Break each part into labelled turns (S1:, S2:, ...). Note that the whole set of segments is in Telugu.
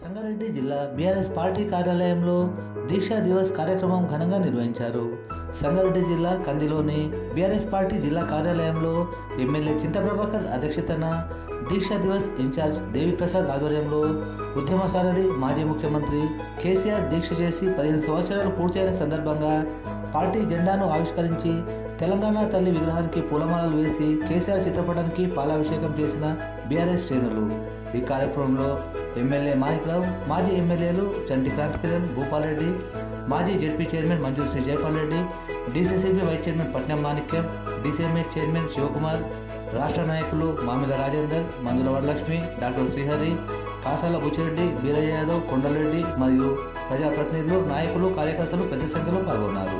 S1: సంగారెడ్డి జిల్లా బీఆర్ఎస్ పార్టీ కార్యాలయంలో దీక్షా దివస్ కార్యక్రమం ఘనంగా నిర్వహించారు. సంగారెడ్డి జిల్లా కందిలోని బీఆర్ఎస్ పార్టీ జిల్లా కార్యాలయంలో ఎమ్మెల్యే చింతప్రభాకర్ అధ్యక్షతన దీక్షా దివస్ ఇన్ఛార్జ్ దేవిప్రసాద్ ఆధ్వర్యంలో ఉద్యమ సారథి మాజీ ముఖ్యమంత్రి కేసీఆర్ దీక్ష చేసి పదిహేను సంవత్సరాలు పూర్తయిన సందర్భంగా పార్టీ జెండాను ఆవిష్కరించి తెలంగాణ తల్లి విగ్రహానికి పూలమాలలు వేసి కేసీఆర్ చిత్రపటానికి పాలాభిషేకం చేసిన బీఆర్ఎస్ శ్రేణులు. ఈ కార్యక్రమంలో ఎమ్మెల్యే మాణిక్రావు మాజీ ఎమ్మెల్యేలు చంటి క్రాంతి కిరణ్ భూపాల్ రెడ్డి మాజీ ZP chairman Manzoor Shri Jayapal Reddy DCCB vice chairman Patnam Manikyam DCMA chairman Shivakumar రాష్ట్ర నాయకులు మామిల రాజేందర్ మందుల వరలక్ష్మి డాక్టర్ శ్రీహరి కాసాల బుచ్చిరెడ్డి బీరయ్య యాదవ్ కొండలరెడ్డి మరియు ప్రజాప్రతినిధులు నాయకులు కార్యకర్తలు పెద్ద సంఖ్యలో పాల్గొన్నారు.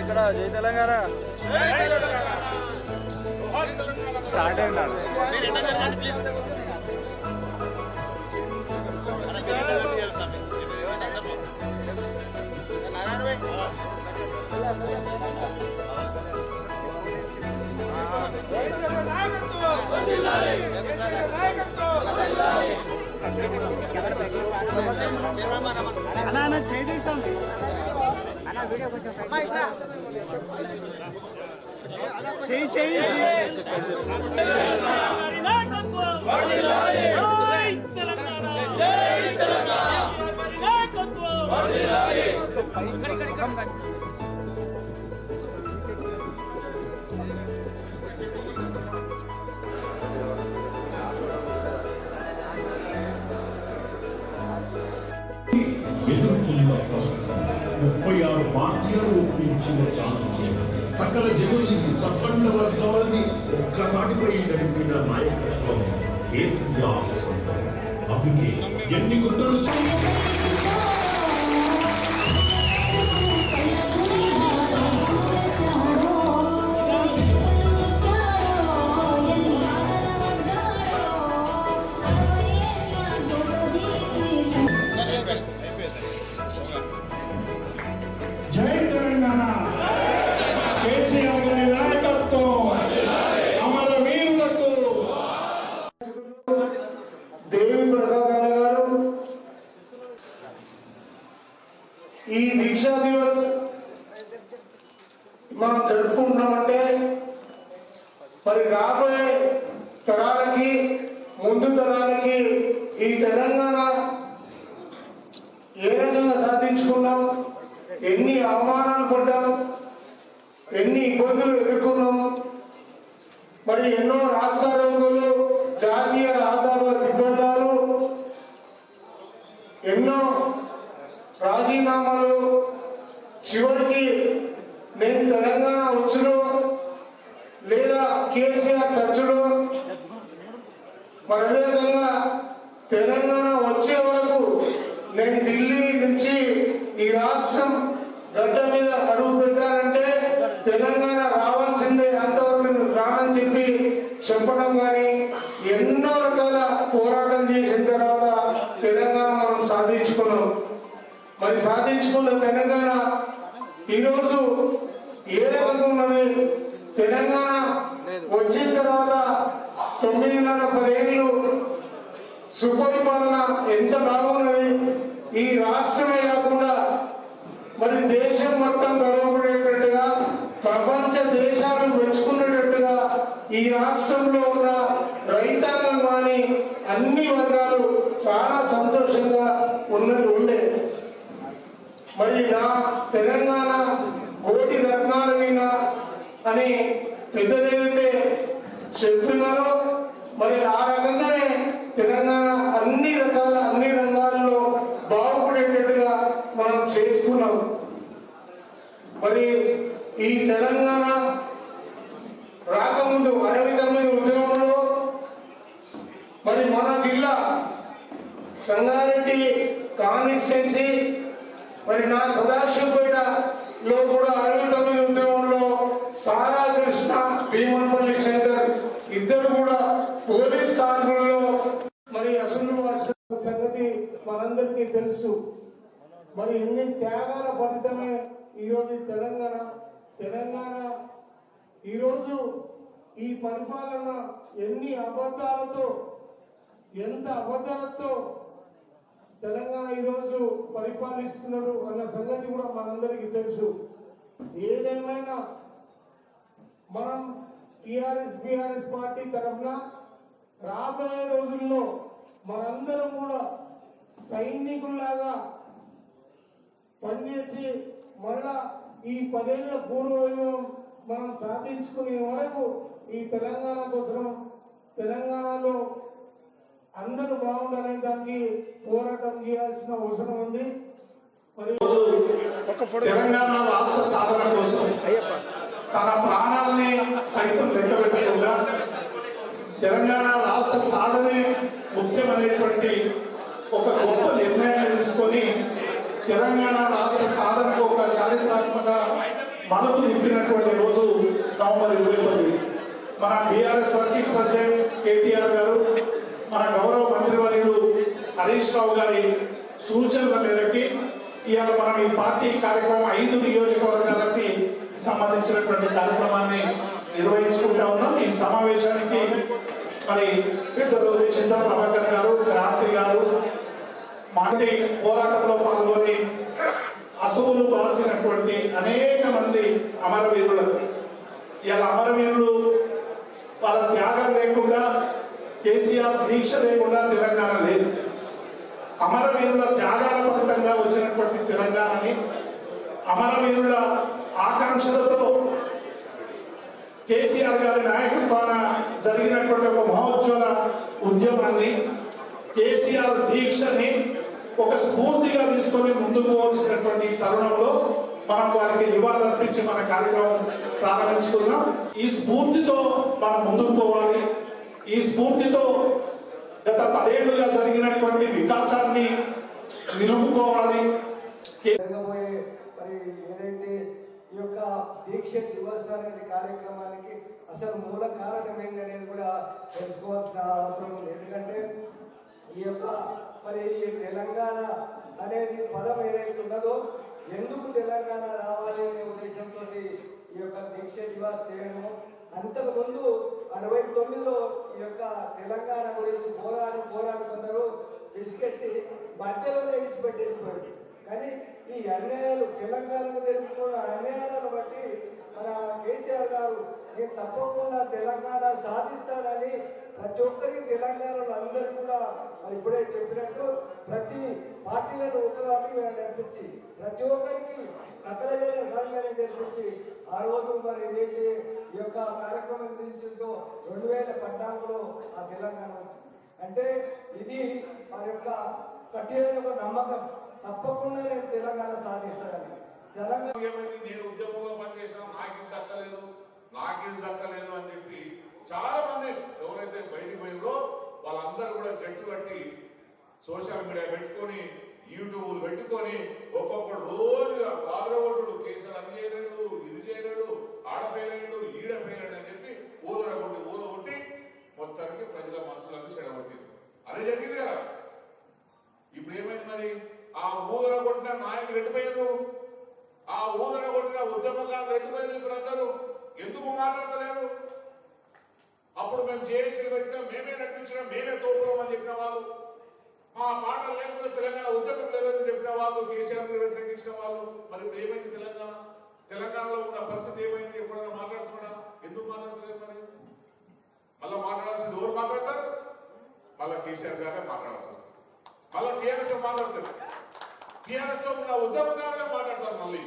S2: ఇక్కడ జై తెలంగాణ. స్టార్ట్ అయింది అన్న అన్న చేయి తీస్తాం చేయి చేయి
S3: ఎదుర్కొన్న సంవత్సరం ముప్పై ఆరు పార్టీలను ఒప్పించిన చాణక్యం సకల జనుల్ని సంపన్న వర్గాలని ఒక్కతాటిపై నడిపిన నాయకత్వం కేసీఆర్ సొంతం అందుకే ఎన్ని కుట్రలు
S4: ముందు తరానికి ఈ తెలంగాణ ఏ రకంగా సాధించుకున్నాం? ఎన్ని అవమానాలు పడ్డాం? ఎన్ని ఇబ్బందులు ఎదుర్కొన్నాం? మరి ఎన్నో రాష్ట్రాలు జాతీయ రహదారుల దిగ్బంధాలు ఎన్నో రాజీనామాలు. చివరికి నేను తెలంగాణ వచ్చును లేదా కేసీఆర్ చర్చలో మరి అదేవిధంగా తెలంగాణ వచ్చే వరకు నేను ఢిల్లీ నుంచి ఈ రాష్ట్రం గడ్డ మీద అడుగు పెట్టాలంటే తెలంగాణ రావాల్సిందే. అంతవరకు నేను రానని చెప్పి చెప్పడం కానీ ఎన్నో రకాల పోరాటం చేసిన తర్వాత తెలంగాణ మనం సాధించుకున్నాం. మరి సాధించుకున్న తెలంగాణ ఈరోజు ఏ రకంగా ఉన్నది? తెలంగాణ వచ్చి తొమ్మిదిన్నర పదేళ్ళు సుపరిపాలన ఎంత బాగున్నది? ఈ రాష్ట్రమే కాకుండా మరి దేశం మొత్తం గర్వపడేటట్టుగా ప్రపంచ దేశాలు మెచ్చుకునేటట్టుగా ఈ రాష్ట్రంలో ఉన్న రైతాంగం కానీ అన్ని వర్గాలు చాలా సంతోషంగా ఉన్నది ఉండే. మరి నా తెలంగాణ కోటి రత్నాల మీద అని పెద్దలేదైతే చెప్తున్నారో మరి ఆ రకంగానే తెలంగాణ అన్ని రకాల అన్ని రంగాల్లో బాగుపడేటట్టుగా మనం చేసుకున్నాం. మరి ఈ తెలంగాణ రాకముందు అరవై తొమ్మిది ఉద్యమంలో మరి మన జిల్లా సంగారెడ్డి కాన్స్టిట్యున్సీ మరి నా సదాశివపేటలో కూడా అరవై తొమ్మిది ఉద్యమంలో సారా కృష్ణ భీమన్పల్లి శంకర్ ఇద్దరు కూడా పోలీస్ కాన్పుల్లో మరి అసలు సంగతి మనందరికీ తెలుసు. మరి ఎన్ని త్యాగాల ఫలితమే ఈరోజు తెలంగాణ తెలంగాణ ఈరోజు ఈ పరిపాలన ఎన్ని అబద్ధాలతో ఎంత అబద్ధాలతో తెలంగాణ ఈరోజు పరిపాలిస్తున్నారు అన్న సంగతి కూడా మనందరికీ తెలుసు. ఏదేమైనా మనం టిఆర్ఎస్ బిఆర్ఎస్ పార్టీ తరఫున రాబోయే రోజుల్లో మనందరం కూడా సైనికుల్లాగా పనిచేసి మళ్ళా ఈ పదేళ్ళ పూర్వవైభవం మనం సాధించుకునే వరకు ఈ తెలంగాణ కోసం తెలంగాణలో అందరూ బాగుండాలనే దానికి పోరాటం చేయాల్సిన అవసరం ఉంది.
S5: తెలంగాణ రాష్ట్ర సాధన కోసం తన ప్రాణాలని సైతం లెక్క పెట్టకుండా తెలంగాణ రాష్ట్ర సాధనే ముఖ్యమైనటువంటి ఒక గొప్ప నిర్ణయాన్ని తీసుకొని తెలంగాణ రాష్ట్ర సాధనకు ఒక చారిత్రాత్మక మనకు తిప్పినటువంటి రోజు నవంబర్ ఇరవై తొమ్మిది. మన బీఆర్ఎస్ వర్కింగ్ ప్రెసిడెంట్ కేటీఆర్ గారు మన గౌరవ మంత్రివర్యులు హరీష్ రావు గారి సూచనల మేరకి ఇవాళ మనం ఈ పార్టీ కార్యక్రమం ఐదు నియోజకవర్గాలకి సంబంధించినటువంటి కార్యక్రమాన్ని నిర్వహించుకుంటా ఉన్నాం. ఈ సమావేశానికి మరి పెద్దలు చింత ప్రభాకర్ గారు క్రాంతి గారు మాటి పోరాటంలో పాల్గొని అసువులు బాసినటువంటి అనేక మంది అమరవీరులు. ఇలా అమరవీరులు వాళ్ళ త్యాగం లేకుండా కేసీఆర్ దీక్ష లేకుండా తెలంగాణ లేదు. అమరవీరుల త్యాగాల ఫలితంగా వచ్చినటువంటి తెలంగాణని అమరవీరుల ఆకాంక్షలతో కేసీఆర్ గారి నాయకత్వాన జరిగినటువంటి ఒక మహోజ్వల ఉద్యమాన్ని కేసీఆర్ దీక్షని ఒక స్ఫూర్తిగా తీసుకొని ముందుకు పోవలసినటువంటి తరుణంలో మనం వారికి నివాళులర్పించి మన కార్యక్రమం ప్రారంభించుకున్నాం ఈ స్ఫూర్తితో మనం ముందుకు పోవాలి. ఈ స్ఫూర్తితో గత పదేళ్ళుగా జరిగినటువంటి వికాసాన్ని నిలుపుకోవాలి.
S6: జరగబోయే మరి ఏదైతే ఈ యొక్క దీక్ష దివస్ అనేది కార్యక్రమానికి అసలు మూల కారణం ఏంటనేది కూడా తెలుసుకోవాల్సిన అవసరం ఉంది. ఎందుకంటే ఈ యొక్క మరి ఈ తెలంగాణ అనేది పదం ఏదైతే ఉన్నదో ఎందుకు తెలంగాణ రావాలి అనే ఉద్దేశంతో ఈ యొక్క దీక్ష దివాస్ చేయడము. అంతకుముందు అరవై తొమ్మిదిలో ఈ యొక్క తెలంగాణ గురించి పోరాడు పోరాడుకున్నారు బిస్కెట్టి మధ్యలో విడిచిపెట్టి వెళ్ళిపోయారు కానీ ఈ అన్యాయాలు తెలంగాణకు జరుగుతున్న అన్యాయాలను బట్టి మన కేసీఆర్ గారు నేను తప్పకుండా తెలంగాణ సాధిస్తానని ప్రతి ఒక్కరికి తెలంగాణలో అందరూ కూడా మరి ఇప్పుడే చెప్పినట్టు ప్రతి పార్టీలను ఒకదాన్ని నేర్పించి ప్రతి ఒక్కరికి సకల జన సంఘాన్ని నేర్పించి ఆ రోజు మరి ఏదైతే ఈ యొక్క కార్యక్రమం గురించిందో రెండు వేల పద్నాలుగులో ఆ తెలంగాణ వచ్చింది. అంటే ఇది వారి యొక్క కఠినమైన నమ్మకం. తప్పకుండా నేను తెలంగాణ సాధిస్తానని. తెలంగాణ
S3: ఏమైంది? నేను ఉద్యమంలో పనిచేసిన నాకు ఇది దక్కలేదు నాకు ఇది దక్కలేదు అని చెప్పి చాలా మంది ఎవరైతే బయటికి పోయారో వాళ్ళందరూ కూడా జట్టు కట్టి సోషల్ మీడియా పెట్టుకొని యూట్యూబ్ పెట్టుకొని ఒక్కొక్కడు మాట్లాడతలేదు అప్పుడు మేము జేఏసీలు పెట్టినా మేమే నడిపించినాం మేమే తోపులం అని చెప్పిన వాళ్ళు. మా పాటలు లేకపోతే తెలంగాణ ఉద్యమం లేదని చెప్పిన వాళ్ళు కేసీఆర్ వ్యతిరేకించిన వాళ్ళు. మరి ఇప్పుడు ఏమైంది తెలంగాణ? తెలంగాణలో ఉన్న పరిస్థితి ఏమైంది? ఎప్పుడైనా మాట్లాడుతున్నా ఎందుకు మాట్లాడతలేదు మరి? మళ్ళీ మాట్లాడాల్సింది ఎవరు మాట్లాడతారు? మళ్ళీ కేసీఆర్ గారే మాట్లాడాల్సి వస్తుంది. మళ్ళీ టీఆర్ఎస్ మాట్లాడుతుంది. టీఆర్ఎస్తో ఉన్న ఉద్యమకారులే మాట్లాడతారు మళ్ళీ.